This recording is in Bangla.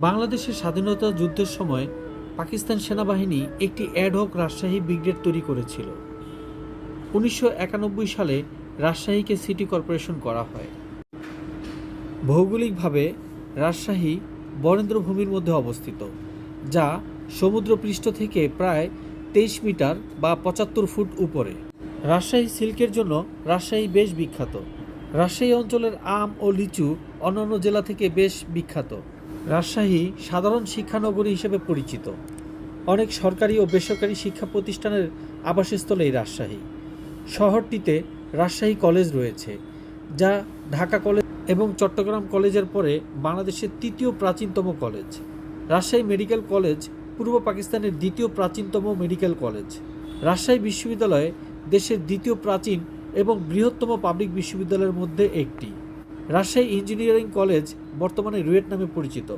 বাংলাদেশের স্বাধীনতা যুদ্ধের সময় পাকিস্তান সেনাবাহিনী একটি অ্যাডহক রাজশাহী ব্রিগেড তৈরি করেছিল। উনিশশো একানব্বই সালে রাজশাহীকে সিটি কর্পোরেশন করা হয়। ভৌগোলিকভাবে রাজশাহী বরেন্দ্রভূমির মধ্যে অবস্থিত, যা সমুদ্রপৃষ্ঠ থেকে প্রায় তেইশ মিটার বা পঁচাত্তর ফুট উপরে। রাজশাহী সিল্কের জন্য রাজশাহী বেশ বিখ্যাত। রাজশাহী অঞ্চলের আম ও লিচু অন্যান্য জেলা থেকে বেশ বিখ্যাত। রাজশাহী সাধারণ শিক্ষানগরী হিসেবে পরিচিত। অনেক সরকারি ও বেসরকারি শিক্ষা প্রতিষ্ঠানের আবাসস্থল এই রাজশাহী। শহরটিতে রাজশাহী কলেজ রয়েছে, যা ঢাকা কলেজ এবং চট্টগ্রাম কলেজের পরে বাংলাদেশের তৃতীয় প্রাচীনতম কলেজ। রাজশাহী মেডিকেল কলেজ পূর্ব পাকিস্তানের দ্বিতীয় প্রাচীনতম মেডিকেল কলেজ। রাজশাহী বিশ্ববিদ্যালয় দেশের দ্বিতীয় প্রাচীন এবং বৃহত্তম পাবলিক বিশ্ববিদ্যালয়ের মধ্যে একটি। রাজশাহী ইঞ্জিনিয়ারিং কলেজ বর্তমানে রুয়েট নামে পরিচিত।